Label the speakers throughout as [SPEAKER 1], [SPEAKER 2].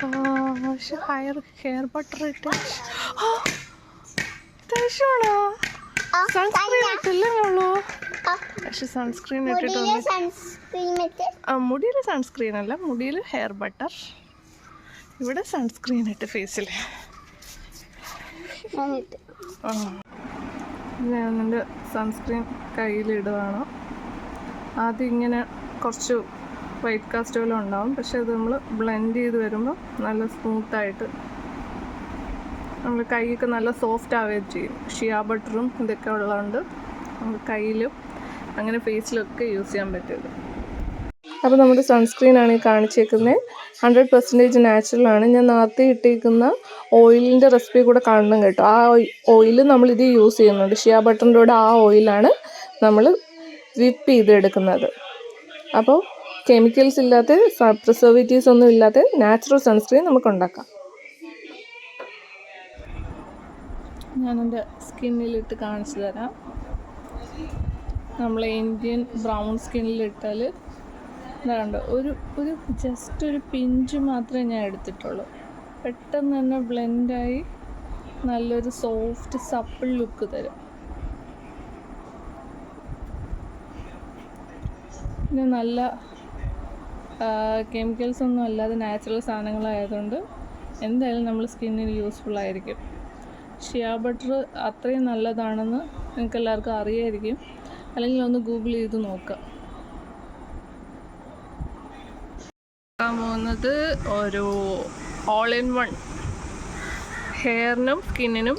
[SPEAKER 1] പക്ഷെ hair hair butter ഇട്ട്. തേശാണോ sunscreen ഇട്ടില്ലേ മോളോ? പക്ഷെ സൺസ്ക്രീൻ ഇട്ടിട്ടുണ്ട്
[SPEAKER 2] സൺസ്ക്രീൻ
[SPEAKER 1] ആ മുടിയിൽ സൺസ്ക്രീൻ അല്ല മുടിയിൽ ഹെയർ ബട്ടർ ഇവിടെ സൺസ്ക്രീൻ ഇട്ട് ഫേസിൽ ആ. ഞാൻ എന്റെ സൺസ്ക്രീൻ കയ്യിലിടുകയാണ് ആദ്യം ഇങ്ങനെ കുറച്ച് വൈറ്റ് കാസ്റ്റ് ഉണ്ടാവും. പക്ഷെ അത് നമ്മൾ ബ്ലെൻഡ് ചെയ്ത് വരുമ്പോൾ നല്ല സ്മൂത്തായിട്ട് നമ്മൾ കൈയൊക്കെ നല്ല സോഫ്റ്റ് ആവുകയും ചെയ്യും. ഷിയ ബട്ടറും ഇതൊക്കെ ഉള്ളതുകൊണ്ട് നമുക്ക് കയ്യിലും അങ്ങനെ ഫേസിലൊക്കെ യൂസ് ചെയ്യാൻ പറ്റും അപ്പോൾ നമ്മുടെ സൺസ്ക്രീൻ ആണ് ഈ കാണിച്ചേക്കുന്നത് ഹൺഡ്രഡ് പെർസെന്റേജ് നാച്ചുറലാണ് ഞാൻ നേരത്തെ ഇട്ടേക്കുന്ന ഓയിലിന്റെ റെസിപ്പി കൂടെ കാണണം കേട്ടോ. ആ ഓയിൽ നമ്മൾ ഇത് യൂസ് ചെയ്യുന്നുണ്ട്. ഷിയ ബട്ടറിന്റെ കൂടെ ആ ഓയിലാണ് നമ്മൾ വിപ്പ് ചെയ്തെടുക്കുന്നത്. അപ്പോൾ കെമിക്കൽസ് ഇല്ലാത്ത പ്രിസർവേറ്റീവ്സ് ഒന്നും ഇല്ലാത്ത നാച്ചുറൽ സൺസ്ക്രീൻ നമുക്ക് ഉണ്ടാക്കാം. ഞാനെന്റെ സ്കിന്നിലിട്ട് കാണിച്ചു തരാം. നമ്മൾ ഇന്ത്യൻ ബ്രൗൺ സ്കിന്നിലിട്ടാൽ ഇതാണ്ട് ഒരു ഒരു ജസ്റ്റ് ഒരു പിഞ്ച് മാത്രമേ ഞാൻ എടുത്തിട്ടുള്ളൂ. പെട്ടെന്ന് തന്നെ ബ്ലെൻഡായി നല്ലൊരു സോഫ്റ്റ് സപ്പിൾ ലുക്ക് തരും. പിന്നെ നല്ല കെമിക്കൽസ് ഒന്നും അല്ലാതെ നാച്ചുറൽ സാധനങ്ങളായതുകൊണ്ട് എന്തായാലും നമ്മൾ സ്കിന്നിന് യൂസ്ഫുൾ ആയിരിക്കും. ഷിയാ ബട്ടർ അത്രയും നല്ലതാണെന്ന് നിങ്ങൾക്ക് എല്ലാവർക്കും അറിയായിരിക്കും. അല്ലെങ്കിൽ ഒന്ന് ഗൂഗിൾ ചെയ്ത് നോക്കാം. നോക്കാൻ പോകുന്നത് ഒരു ഓൾ ഇൻ വൺ ഹെയറിനും സ്കിന്നിനും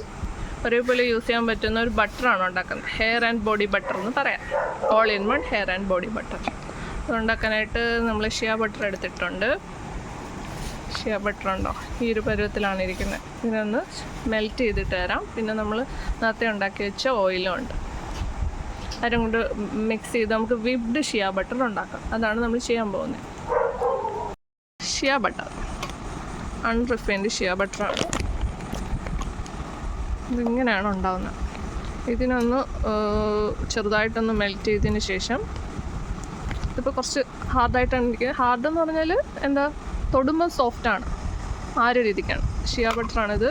[SPEAKER 1] ഒരേപോലെ യൂസ് ചെയ്യാൻ പറ്റുന്ന ഒരു ബട്ടറാണ് ഉണ്ടാക്കുന്നത്. ഹെയർ ആൻഡ് ബോഡി ബട്ടർ എന്ന് പറയാം. All in one hair and body butter ഉണ്ടാക്കാനായിട്ട് നമ്മൾ ഷിയ ബട്ടർ എടുത്തിട്ടുണ്ട്. ഷിയ ബട്ടർ ഉണ്ടോ? ഈ ഒരു പരുവത്തിലാണ് ഇരിക്കുന്നത്. ഇതിനൊന്ന് മെൽറ്റ് ചെയ്തിട്ട് തരാം. പിന്നെ നമ്മൾ നേരത്തെ ഉണ്ടാക്കി വെച്ച ഓയിലും ഉണ്ട്. അരം കൊണ്ട് മിക്സ് ചെയ്ത് നമുക്ക് വിബ്ഡ് ഷിയ ബട്ടർ ഉണ്ടാക്കാം. അതാണ് നമ്മൾ ചെയ്യാൻ പോകുന്നത്. ഷിയ ബട്ടർ അൺറിഫൈൻഡ് ഷിയ ബട്ടറാണ് ഇതിങ്ങനെയാണ് ഉണ്ടാവുന്നത്. ഇതിനൊന്ന് ചെറുതായിട്ടൊന്ന് മെൽറ്റ് ചെയ്തതിന് ശേഷം ഇതിപ്പോൾ കുറച്ച് ഹാർഡായിട്ടാണ് ഹാർഡ് എന്ന് പറഞ്ഞാൽ എന്താ തൊടുമ്പോൾ സോഫ്റ്റാണ് ആ ഒരു രീതിക്കാണ്. ഷിയ ബട്ടറാണിത്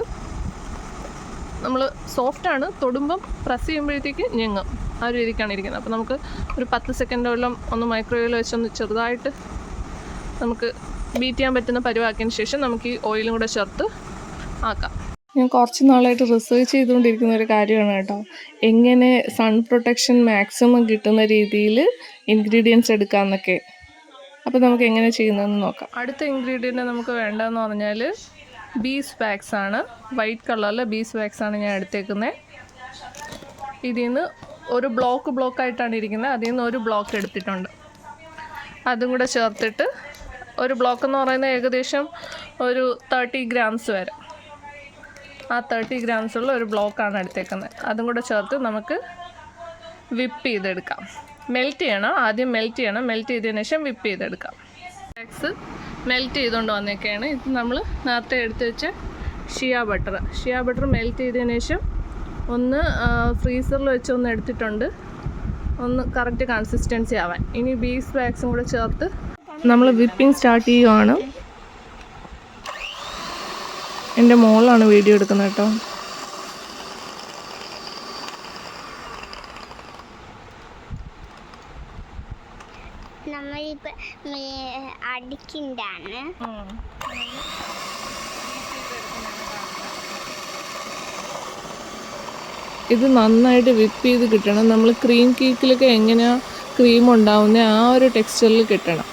[SPEAKER 1] നമ്മൾ സോഫ്റ്റാണ് തൊടുമ്പം പ്രസ് ചെയ്യുമ്പോഴത്തേക്ക് ഞെങ്ങും. ആ ഒരു രീതിക്കാണ് ഇരിക്കുന്നത്. അപ്പോൾ നമുക്ക് ഒരു പത്ത് സെക്കൻഡോളം ഒന്ന് മൈക്രോവേവിൽ വെച്ചൊന്ന് ചെറുതായിട്ട് നമുക്ക് ബീറ്റ് ചെയ്യാൻ പറ്റുന്ന പരുവാക്കിയതിന് ശേഷം നമുക്ക് ഈ ഓയിലും കൂടെ ചേർത്ത് ആക്കാം. ഞാൻ കുറച്ച് നാളായിട്ട് റിസർച്ച് ചെയ്തുകൊണ്ടിരിക്കുന്ന ഒരു കാര്യമാണ് കേട്ടോ. എങ്ങനെ സൺ പ്രൊട്ടക്ഷൻ മാക്സിമം കിട്ടുന്ന രീതിയിൽ ഇൻഗ്രീഡിയൻസ് എടുക്കാമെന്നൊക്കെ അപ്പോൾ നമുക്ക് എങ്ങനെ ചെയ്യുന്നതെന്ന് നോക്കാം. അടുത്ത ഇൻഗ്രീഡിയന്റ് നമുക്ക് വേണ്ടതെന്ന് പറഞ്ഞാൽ ബീസ് വാക്സ് ആണ്. വൈറ്റ് കളറിലെ ബീസ് വാക്സ് ആണ് ഞാൻ എടുത്തേക്കുന്നത് ഇതിൽ നിന്ന് ഒരു ബ്ലോക്ക് ബ്ലോക്കായിട്ടാണ് ഇരിക്കുന്നത്. അതിൽ നിന്ന് ഒരു ബ്ലോക്ക് എടുത്തിട്ടുണ്ട്. അതും കൂടെ ചേർത്തിട്ട് ഒരു ബ്ലോക്ക് എന്ന് പറയുന്നത് ഏകദേശം ഒരു തേർട്ടി ഗ്രാംസ് വരെ. ആ തേർട്ടി ഗ്രാംസ് ഉള്ള ഒരു ബ്ലോക്കാണ് എടുത്തേക്കുന്നത്. അതും കൂടെ ചേർത്ത് നമുക്ക് വിപ്പ് ചെയ്തെടുക്കാം. മെൽറ്റ് ചെയ്യണം. ആദ്യം മെൽറ്റ് ചെയ്യണം. മെൽറ്റ് ചെയ്തതിന് ശേഷം വിപ്പ് ചെയ്തെടുക്കാം. എക്സ് മെൽറ്റ് ചെയ്തുകൊണ്ട് വന്നേക്കാണ്. ഇത് നമ്മൾ നേരത്തെ എടുത്ത് വെച്ച shea butter shea butter melt ചെയ്തതിന് ശേഷം ഒന്ന് ഫ്രീസറിൽ വെച്ച് ഒന്ന് എടുത്തിട്ടുണ്ട്. ഒന്ന് കറക്റ്റ് കൺസിസ്റ്റൻസി ആവാൻ. ഇനി ബീസ് വാക്സും കൂടെ ചേർത്ത് നമ്മൾ വിപ്പിംഗ് സ്റ്റാർട്ട് ചെയ്യുവാണ്. എന്റെ മോളാണ് വീഡിയോ എടുക്കുന്നത് കേട്ടോ.
[SPEAKER 2] നമ്മളിപ്പോ അടിക്കണ്ടാണ്.
[SPEAKER 1] ഇത് നന്നായിട്ട് വിപ്പ് ചെയ്ത് കിട്ടണം. നമ്മൾ ക്രീം കേക്കിലൊക്കെ എങ്ങനെയാ ക്രീം ഉണ്ടാവുന്ന ആ ഒരു ടെക്സ്ചറിൽ കിട്ടണം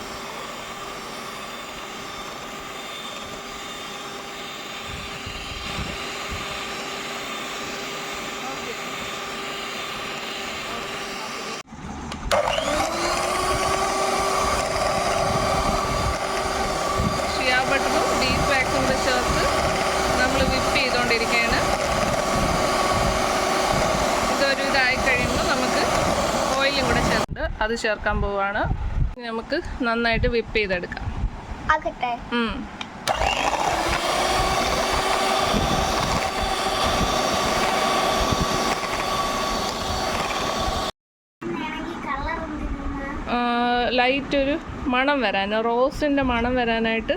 [SPEAKER 1] ഷിയ ബട്ടറും ബീഫ് വാക്സും കൂടെ ചേർത്ത് നമ്മൾ വിപ്പ് ചെയ്തുകൊണ്ടിരിക്കുകയാണ് ഇതൊരു ഇതായി കഴിയുമ്പോൾ നമുക്ക് ഓയിലും കൂടെ ചേർത്ത് അത് ചേർക്കാൻ പോവാണ്. നമുക്ക് നന്നായിട്ട് വിപ്പ് ചെയ്തെടുക്കാം.
[SPEAKER 2] ആകട്ടെ.
[SPEAKER 1] ലൈറ്റ് ഒരു മണം വരാൻ റോസിന്റെ മണം വരാനായിട്ട്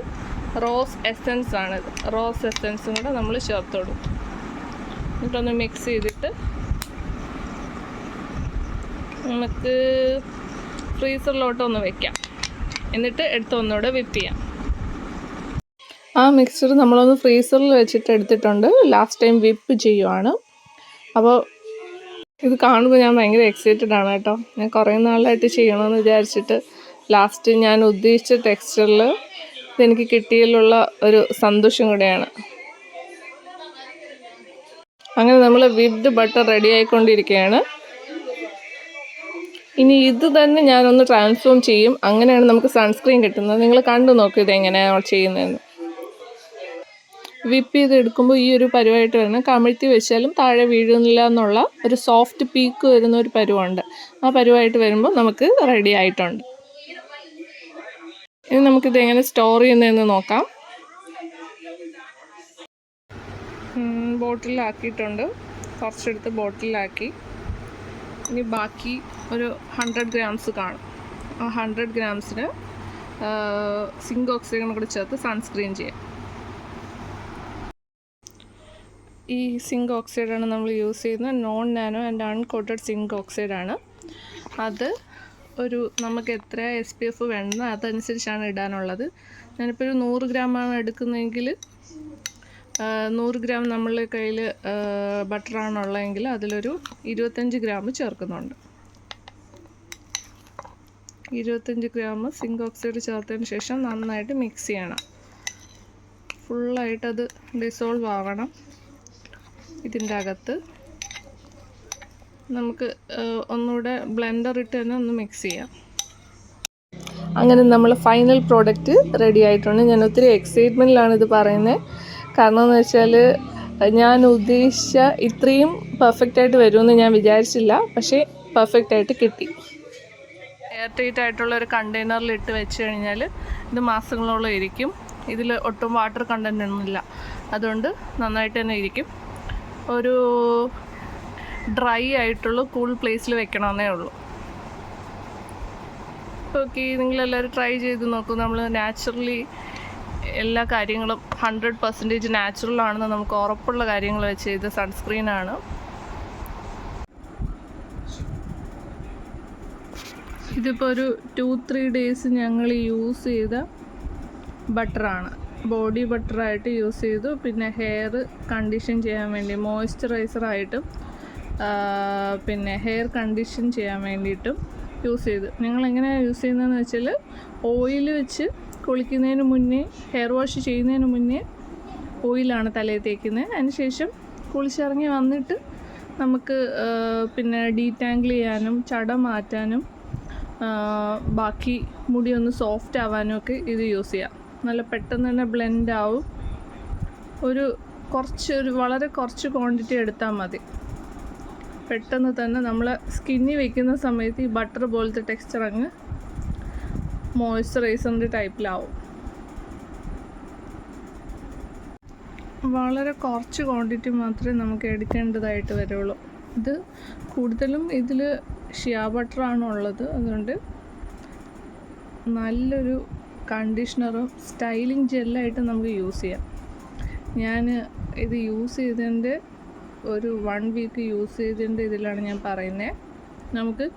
[SPEAKER 1] റോസ് എസൻസ് ആണിത് റോസ് എസെൻസും കൂടെ നമ്മൾ ചേർത്ത് കൊടുക്കും എന്നിട്ടൊന്ന് മിക്സ് ചെയ്തിട്ട് നമുക്ക് ഫ്രീസറിലോട്ടൊന്ന് വെക്കാം. എന്നിട്ട് എടുത്ത് ഒന്നുകൂടെ വിപ്പ് ചെയ്യാം. ആ മിക്സ്ചർ നമ്മളൊന്ന് ഫ്രീസറിൽ വെച്ചിട്ട് എടുത്തിട്ടുണ്ട്. ലാസ്റ്റ് ടൈം വിപ്പ് ചെയ്യുവാണ്. അപ്പോൾ ഇത് കാണുമ്പോൾ ഞാൻ ഭയങ്കര എക്സൈറ്റഡ് ആണ് കേട്ടോ. ഞാൻ കുറേ നാളായിട്ട് ചെയ്യണമെന്ന് വിചാരിച്ചിട്ട് ലാസ്റ്റ് ഞാൻ ഉദ്ദേശിച്ച ടെക്സ്ചറിൽ ഇതെനിക്ക് കിട്ടിയതിലുള്ള ഒരു സന്തോഷം കൂടെയാണ്. അങ്ങനെ നമ്മൾ വിബ്ഡ് ബട്ടർ റെഡി ആയിക്കൊണ്ടിരിക്കുകയാണ് ഇനി ഇത് തന്നെ ഞാനൊന്ന് ട്രാൻസ്ഫോം ചെയ്യും. അങ്ങനെയാണ് നമുക്ക് സൺസ്ക്രീൻ കിട്ടുന്നത്. നിങ്ങൾ കണ്ടു നോക്കൂ ഇത് എങ്ങനെയാണ് ചെയ്യുന്നതെന്ന്. വിപ്പ് ചെയ്ത് എടുക്കുമ്പോൾ ഈ ഒരു പരുവായിട്ട് വരണം കമിഴ്ത്തി വെച്ചാലും താഴെ വീഴുന്നില്ല എന്നുള്ള ഒരു സോഫ്റ്റ് പീക്ക് വരുന്ന ഒരു പരുവുണ്ട്. ആ പരുവായിട്ട് വരുമ്പോൾ നമുക്ക് റെഡി ആയിട്ടുണ്ട്. ഇനി നമുക്കിത് എങ്ങനെ സ്റ്റോർ ചെയ്യുന്നതെന്ന് നോക്കാം. ബോട്ടിലാക്കിയിട്ടുണ്ട് കുറച്ചെടുത്ത് ബോട്ടിലാക്കി ഇനി ബാക്കി ഒരു ഹൺഡ്രഡ് ഗ്രാംസ് കാണും. ആ ഹൺഡ്രഡ് ഗ്രാംസിന് സിങ്ക് ഓക്സിജൻ കൂടി ചേർത്ത് സൺസ്ക്രീൻ ചെയ്യാം. ഈ സിങ്ക് ഓക്സൈഡാണ് നമ്മൾ യൂസ് ചെയ്യുന്നത്. Non nano and uncoated zinc ഓക്സൈഡാണ് അത് ഒരു നമുക്ക് എത്ര എസ് പി എഫ് വേണമെന്ന് അതനുസരിച്ചാണ് ഇടാനുള്ളത്. ഞാനിപ്പോൾ ഒരു നൂറ് ഗ്രാമാണ് എടുക്കുന്നതെങ്കിൽ നൂറ് ഗ്രാം നമ്മളുടെ കയ്യിൽ ബട്ടറാണുള്ളതെങ്കിൽ അതിലൊരു ഇരുപത്തഞ്ച് ഗ്രാം ചേർക്കുന്നുണ്ട്. ഇരുപത്തഞ്ച് ഗ്രാം സിങ്ക് ഓക്സൈഡ് ചേർത്തതിന് ശേഷം നന്നായിട്ട് മിക്സ് ചെയ്യണം. ഫുള്ളായിട്ടത് ഡിസോൾവ് ആവണം. ഇതിന്റെ അകത്ത് നമുക്ക് ഒന്നുകൂടെ ബ്ലെൻഡർ ഇട്ട് തന്നെ ഒന്ന് മിക്സ് ചെയ്യാം. അങ്ങനെ നമ്മൾ ഫൈനൽ പ്രോഡക്റ്റ് റെഡി ആയിട്ടുണ്ട്. ഞാൻ ഒത്തിരി എക്സൈറ്റ്മെന്റിലാണ് ഇത് പറയുന്നത്. കാരണം എന്ന് വെച്ചാൽ ഞാൻ ഉദ്ദേശിച്ച ഇത്രയും പെർഫെക്റ്റ് ആയിട്ട് വരുമെന്ന് ഞാൻ വിചാരിച്ചില്ല. പക്ഷേ പെർഫെക്റ്റ് ആയിട്ട് കിട്ടി. എയർ ടൈറ്റ് ആയിട്ടുള്ള ഒരു കണ്ടെയ്നറിൽ ഇട്ട് വെച്ച് കഴിഞ്ഞാൽ ഇത് മാസങ്ങളോളം ഇരിക്കും. ഇതിൽ ഒട്ടും വാട്ടർ കണ്ടന്റ് ഒന്നുമില്ല അതുകൊണ്ട് നന്നായിട്ട് തന്നെ ഇരിക്കും. ഒരു ഡ്രൈ ആയിട്ടുള്ള കൂൾ പ്ലേസിൽ വെക്കണമെന്നേ ഉള്ളൂ. ഓക്കെ നിങ്ങളെല്ലാവരും ട്രൈ ചെയ്ത് നോക്കൂ. നമ്മൾ നാച്ചുറലി എല്ലാ കാര്യങ്ങളും ഹൺഡ്രഡ് പെർസെന്റേജ് നാച്ചുറൽ ആണെന്ന് നമുക്ക് ഉറപ്പുള്ള കാര്യങ്ങൾ വെച്ച് ഇത് സൺസ്ക്രീനാണ് ഇതിപ്പോൾ ഒരു ടു ത്രീ ഡേയ്സ് ഞങ്ങൾ യൂസ് ചെയ്ത ബട്ടറാണ് ബോഡി ബട്ടറായിട്ട് യൂസ് ചെയ്തു. പിന്നെ ഹെയർ കണ്ടീഷൻ ചെയ്യാൻ വേണ്ടി മോയ്സ്ചറൈസറായിട്ടും പിന്നെ ഹെയർ കണ്ടീഷൻ ചെയ്യാൻ വേണ്ടിയിട്ടും യൂസ് ചെയ്തു. ഞങ്ങൾ എങ്ങനെയാണ് യൂസ് ചെയ്യുന്നതെന്ന് വെച്ചാൽ ഓയിൽ വെച്ച് കുളിക്കുന്നതിന് മുന്നേ ഹെയർ വാഷ് ചെയ്യുന്നതിന് മുന്നേ ഓയിലാണ് തലയിൽ തേക്കുന്നത്. അതിനുശേഷം കുളിച്ചിറങ്ങി വന്നിട്ട് നമുക്ക് പിന്നെ ഡീറ്റാങ്കിൾ ചെയ്യാനും ചട മാറ്റാനും ബാക്കി മുടി ഒന്ന് സോഫ്റ്റ് ആവാനും ഒക്കെ ഇത് യൂസ് ചെയ്യാം. നല്ല പെട്ടെന്ന് തന്നെ ബ്ലെൻഡ് ആവും. ഒരു കുറച്ച് ഒരു വളരെ കുറച്ച് ക്വാണ്ടിറ്റി എടുത്താൽ മതി. പെട്ടെന്ന് തന്നെ നമ്മൾ സ്കിന്നി വയ്ക്കുന്ന സമയത്ത് ഈ ബട്ടർ പോലത്തെ ടെക്സ്ചർ അങ്ങ് മോയ്സ്ചറൈസറിന്റെ ടൈപ്പിലാവും. വളരെ കുറച്ച് ക്വാണ്ടിറ്റി മാത്രമേ നമുക്ക് എടുക്കേണ്ടതായിട്ട് വരുള്ളൂ. ഇത് കൂടുതലും ഇതിൽ ഷിയാ ബട്ടറാണ് ഉള്ളത് അതുകൊണ്ട് നല്ലൊരു കണ്ടീഷണറും സ്റ്റൈലിംഗ് ജെല്ലായിട്ട് നമുക്ക് യൂസ് ചെയ്യാം. ഞാൻ ഇത് യൂസ് ചെയ്തതിന്റെ ഒരു വൺ വീക്ക് യൂസ് ചെയ്തതിന്റെ ഇതിലാണ് ഞാൻ പറയുന്നത് നമുക്ക്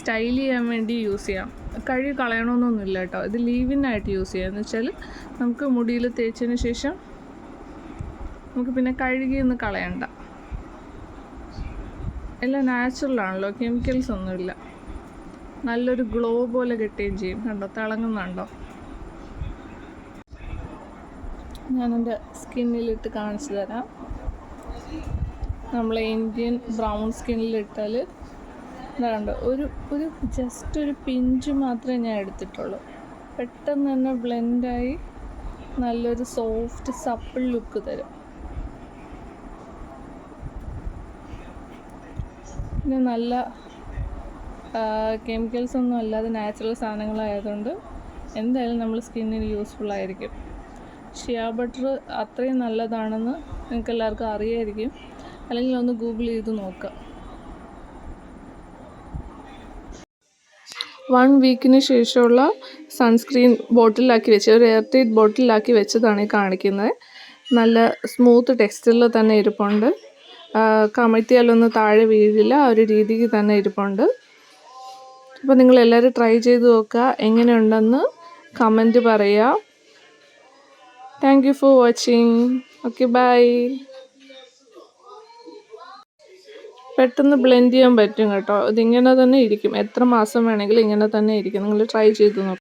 [SPEAKER 1] സ്റ്റൈൽ ചെയ്യാൻ വേണ്ടി യൂസ് ചെയ്യാം. കഴുകി കളയണമെന്നൊന്നുമില്ല കേട്ടോ. ഇത് ലീവിനായിട്ട് യൂസ് ചെയ്യാം. എന്ന് വെച്ചാൽ നമുക്ക് മുടിയിൽ തേച്ചതിന് ശേഷം നമുക്ക് പിന്നെ കഴുകി ഒന്ന് കളയണ്ട. എല്ലാം നാച്ചുറൽ ആണല്ലോ. കെമിക്കൽസ് ഒന്നുമില്ല. നല്ലൊരു ഗ്ലോ പോലെ കിട്ടുകയും ചെയ്യും. കണ്ടോ? തിളങ്ങുന്നുണ്ടോ? ഞാനെന്റെ സ്കിന്നിലിട്ട് കാണിച്ചു തരാം. നമ്മളെ ഇന്ത്യൻ ബ്രൗൺ സ്കിന്നിലിട്ടാൽ കണ്ടോ ഒരു ഒരു ജസ്റ്റ് ഒരു പിഞ്ച് മാത്രമേ ഞാൻ എടുത്തിട്ടുള്ളൂ. പെട്ടെന്ന് തന്നെ ബ്ലെൻഡായി നല്ലൊരു സോഫ്റ്റ് സപ്പിൾ ലുക്ക് തരും. പിന്നെ നല്ല കെമിക്കൽസ് ഒന്നും അല്ലാതെ നാച്ചുറൽ സാധനങ്ങളായതുകൊണ്ട് എന്തായാലും നമ്മൾ സ്കിന്നിന് യൂസ്ഫുൾ ആയിരിക്കും. ഷിയ ബട്ടർ അത്രയും നല്ലതാണെന്ന് നിങ്ങൾക്ക് എല്ലാവർക്കും അറിയായിരിക്കും. അല്ലെങ്കിൽ ഒന്ന് ഗൂഗിൾ ചെയ്ത് നോക്കുക വൺ വീക്കിന് ശേഷമുള്ള സൺസ്ക്രീൻ ബോട്ടിലാക്കി വെച്ച് ഒരു എയർ ടൈറ്റ് ബോട്ടിലാക്കി വെച്ചതാണ് ഈ കാണിക്കുന്നത്. നല്ല സ്മൂത്ത് ടെക്സ്റ്റിൽ തന്നെ ഇരിപ്പുണ്ട്. കമഴ്ത്തിയാലൊന്നും താഴെ വീഴില്ല ആ ഒരു രീതിക്ക് തന്നെ ഇരിപ്പുണ്ട്. അപ്പോൾ നിങ്ങൾ എല്ലാവരും ട്രൈ ചെയ്ത് നോക്കുക എങ്ങനെയുണ്ടെന്ന് കമന്റ് പറയുക. Thank you for watching. Okay bye. പെട്ടെന്ന് ബ്ലെൻഡ് ചെയ്യാൻ പറ്റും കേട്ടോ. ഇതിങ്ങനെ തന്നെ ഇരിക്കും. എത്ര മാസം വേണമെങ്കിലും ഇങ്ങനെ തന്നെ ഇരിക്കും. നിങ്ങൾ ട്രൈ ചെയ്ത് നോക്കുക